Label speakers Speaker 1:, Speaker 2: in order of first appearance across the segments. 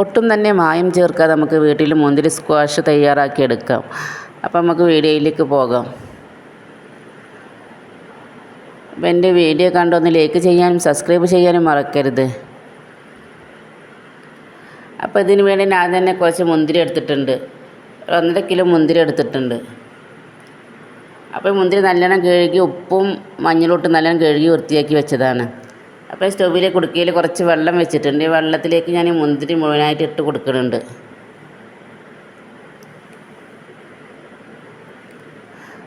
Speaker 1: ഒട്ടും തന്നെ മായം ചേർക്കാതെ നമുക്ക് വീട്ടിൽ മുന്തിരി സ്ക്വാഷ് തയ്യാറാക്കി എടുക്കാം അപ്പം നമുക്ക് വീഡിയോയിലേക്ക് പോകാം. അപ്പം എന്റെ വീഡിയോ കണ്ടൊന്ന് ലൈക്ക് ചെയ്യാനും സബ്സ്ക്രൈബ് ചെയ്യാനും മറക്കരുത്. അപ്പോൾ ഇതിന് വേണ്ടി ഞാൻ തന്നെ കുറച്ച് മുന്തിരി എടുത്തിട്ടുണ്ട്. ഒന്നര കിലോ മുന്തിരി എടുത്തിട്ടുണ്ട്. അപ്പോൾ മുന്തിരി നല്ലോണം കഴുകി ഉപ്പും മഞ്ഞളൂട്ടും നല്ലോണം കഴുകി വൃത്തിയാക്കി വെച്ചതാണ്. അപ്പോൾ ഈ സ്റ്റൗവിലെ കുടുക്കയിൽ കുറച്ച് വെള്ളം വെച്ചിട്ടുണ്ട്. ഈ വെള്ളത്തിലേക്ക് ഞാൻ മുന്തിരി മുഴുവനായിട്ട് ഇട്ട് കൊടുക്കുന്നുണ്ട്.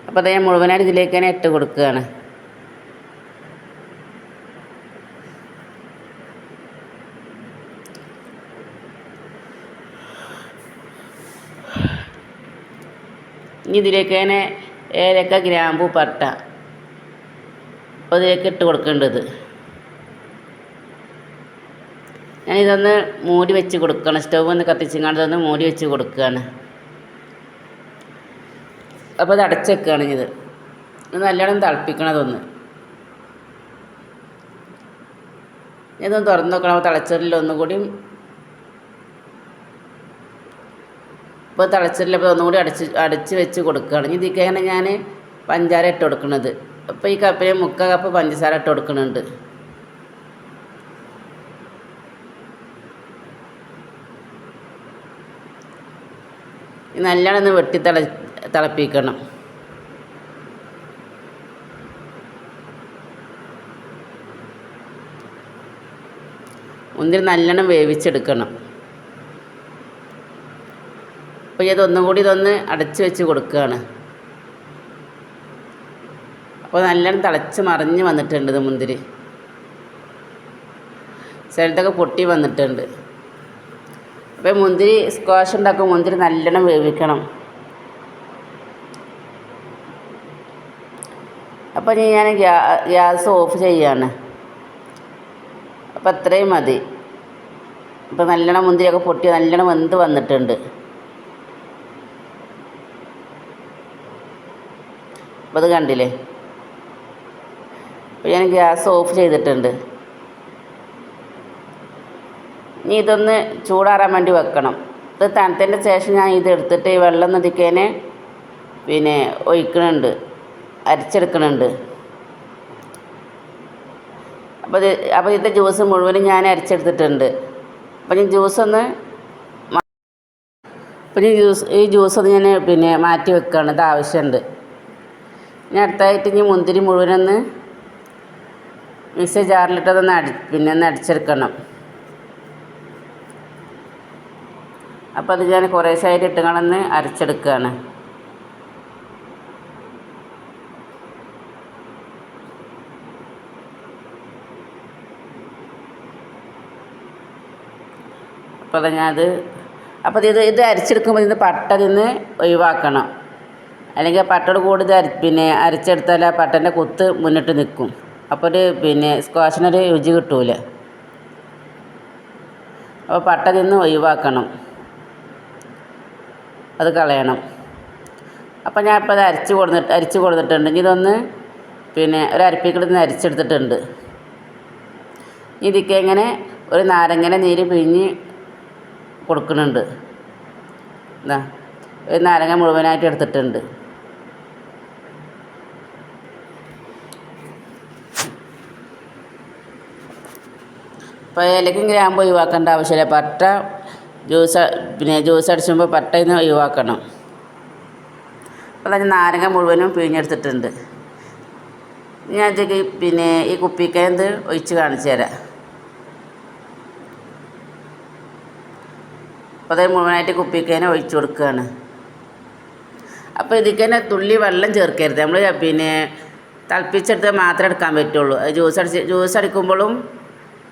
Speaker 1: അപ്പോൾ അത് ഞാൻ മുഴുവനായിട്ട് ഇതിലേക്ക് തന്നെ ഇട്ട് കൊടുക്കുകയാണ്. ഇനി ഇതിലേക്ക് തന്നെ ഏലക്ക ഗ്രാമ്പു പട്ട. അപ്പോൾ ഇതിലേക്ക് ഇട്ട് കൊടുക്കേണ്ടത്. ഞാനിതൊന്ന് മൂടി വെച്ച് കൊടുക്കണം. സ്റ്റൗ ഒന്ന് കത്തിച്ചിങ്ങാണ്ട് ഇതൊന്ന് മൂടി വെച്ച് കൊടുക്കുകയാണ് അപ്പോൾ ഇത് അടച്ചേക്കുകയാണ് ഇത്. ഇത് നല്ലോണം തിളപ്പിക്കണം അതൊന്ന് ഇതൊന്ന് തുറന്ന് നോക്കണം. അപ്പോൾ തിളച്ചറിൽ ഒന്നുകൂടി. ഇപ്പോൾ തിളച്ചറിൽ അപ്പോൾ ഒന്നും കൂടി അടച്ച് അടച്ച് വെച്ച് കൊടുക്കുകയാണ് ഇനി ഇതിക്കാണ് ഞാൻ പഞ്ചാര ഇട്ട് കൊടുക്കുന്നത് അപ്പോൾ ഈ കപ്പിൽ മുക്കാൽ കപ്പ് പഞ്ചസാര ഇട്ട് കൊടുക്കുന്നുണ്ട് നല്ലോണം വെട്ടി തിള തിളപ്പിക്കണം. മുന്തിരി നല്ലോണം വേവിച്ചെടുക്കണം. അപ്പോൾ ഇതൊന്നും കൂടി ഇതൊന്ന് അടച്ച് വെച്ച് കൊടുക്കുകയാണ് അപ്പോൾ നല്ലോണം തിളച്ച് മറിഞ്ഞ് വന്നിട്ടുണ്ട് ഇത് മുന്തിരി. ചിലതൊക്കെ പൊട്ടി വന്നിട്ടുണ്ട്. അപ്പോൾ മുന്തിരി സ്ക്വാഷ് ഉണ്ടാക്കും മുന്തിരി നല്ലോണം വേവിക്കണം. അപ്പോൾ ഇനി ഞാൻ ഗ്യാസ് ഓഫ് ചെയ്യാണ്. അപ്പോൾ അത്രയും മതി. ഇപ്പോൾ നല്ലോണം മുന്തിരിയൊക്കെ പൊട്ടി നല്ലോണം വെന്ത് വന്നിട്ടുണ്ട്. അപ്പോൾ അത് കണ്ടില്ലേ? അപ്പോൾ ഞാൻ ഗ്യാസ് ഓഫ് ചെയ്തിട്ടുണ്ട്. ഇനി ഇതൊന്ന് ചൂടാറാൻ വേണ്ടി വെക്കണം. ഇത് തണുത്തതിന്റെ ശേഷം ഞാൻ ഇതെടുത്തിട്ട് ഈ വെള്ളം നദിക്കേനെ പിന്നെ ഒഴിക്കണുണ്ട്. അരിച്ചെടുക്കണുണ്ട്. അപ്പോൾ ഇത് അപ്പോൾ ഇതിന്റെ ജ്യൂസ് മുഴുവനും ഞാൻ അരിച്ചെടുത്തിട്ടുണ്ട്. അപ്പോൾ ഞാൻ ജ്യൂസ് ഒന്ന് അപ്പോൾ ഈ ജ്യൂസ് ഈ ജ്യൂസ് ഒന്ന് ഞാൻ പിന്നെ മാറ്റി വെക്കുകയാണ് ഇത് ആവശ്യമുണ്ട് ഇനി അടുത്തായിട്ട് ഇനി മുന്തിരി മുഴുവനൊന്ന് മിക്സി ജാറിലിട്ടതൊന്ന് അടി പിന്നെ ഒന്ന് അടിച്ചെടുക്കണം. അപ്പോൾ അത് ഞാൻ കുറേശ്ശായിട്ട് ഇട്ടുകളന്ന് അരച്ചെടുക്കുകയാണ് അപ്പോൾ ഞാനത് അപ്പോൾ ഇത് ഇത് അരച്ചെടുക്കുമ്പോൾ ഇതിന് പട്ട നിന്ന് ഒഴിവാക്കണം. അല്ലെങ്കിൽ പട്ടയുടെ കൂടെ ഇത് അര പിന്നെ അരച്ചെടുത്താൽ ആ പട്ടന്റെ കുത്ത് മുന്നിട്ട് നിൽക്കും. അപ്പോൾ ഒരു പിന്നെ സ്ക്വാഷിനൊരു രുചി കിട്ടൂല. അപ്പോൾ പട്ട നിന്ന് ഒഴിവാക്കണം. അത് കളയണം. അപ്പം ഞാൻ ഇപ്പോൾ അത് അരച്ച് കൊടുത്തിട്ട് അരിച്ച് കൊടുത്തിട്ടുണ്ട്. ഇനി ഇതൊന്ന് പിന്നെ ഒരു അരപ്പിക്കൽ നിന്ന് അരിച്ചെടുത്തിട്ടുണ്ട്. ഇതിക്ക് ഇങ്ങനെ ഒരു നാരങ്ങന നീര് പിഴിഞ്ഞ് കൊടുക്കുന്നുണ്ട്. എന്താ ഒരു നാരങ്ങ മുഴുവനായിട്ട് എടുത്തിട്ടുണ്ട്. അപ്പോൾ ഏലക്കും ഗ്രാമ്പ് ഒഴിവാക്കേണ്ട ആവശ്യമില്ല. പട്ട ജ്യൂസ് പിന്നെ ജ്യൂസ് അടിച്ചുമ്പോൾ പട്ടയിൽ ഒഴിവാക്കണം. അപ്പോൾ അതിന് നാരങ്ങ മുഴുവനും പിഴിഞ്ഞെടുത്തിട്ടുണ്ട്. ഞാൻ ഇതിലേക്ക് പിന്നെ ഈ കുപ്പിക്കകത്ത് ഒഴിച്ച് കാണിച്ചു തരാം. അപ്പോൾ അത് മുഴുവനായിട്ട് കുപ്പിക്കേനെ ഒഴിച്ചു കൊടുക്കുകയാണ് അപ്പോൾ ഇതിക്ക് തന്നെ തുള്ളി വെള്ളം ചേർക്കരുത്. നമ്മൾ പിന്നെ തിളപ്പിച്ചെടുത്താൽ മാത്രമേ എടുക്കാൻ പറ്റുള്ളൂ. അത് ജ്യൂസ് അടിച്ച് ജ്യൂസ് അടിക്കുമ്പോഴും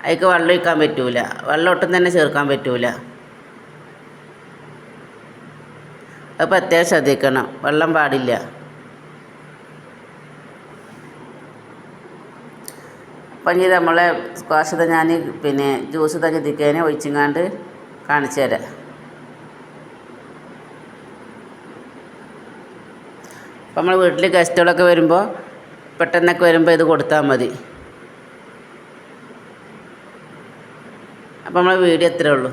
Speaker 1: അതിക്ക് വെള്ളം ഒഴിക്കാൻ പറ്റൂല. വെള്ളം ഒട്ടും തന്നെ ചേർക്കാൻ പറ്റൂല. അത് പ്രത്യേകം ശ്രദ്ധിക്കണം. വെള്ളം പാടില്ല. അപ്പം ഇനി നമ്മളെ സ്ക്വാഷ് ഞാൻ പിന്നെ ജ്യൂസ് തന്നെ ഇതിക്കേനെ ഒഴിച്ചിങ്ങാണ്ട് കാണിച്ചു തരാം. അപ്പം നമ്മൾ വീട്ടിൽ ഗസ്റ്റുകളൊക്കെ വരുമ്പോൾ പെട്ടെന്നൊക്കെ വരുമ്പോൾ ഇത് കൊടുത്താൽ മതി. അപ്പോൾ നമ്മളെ വീഡിയോ എത്രയേ ഉള്ളൂ.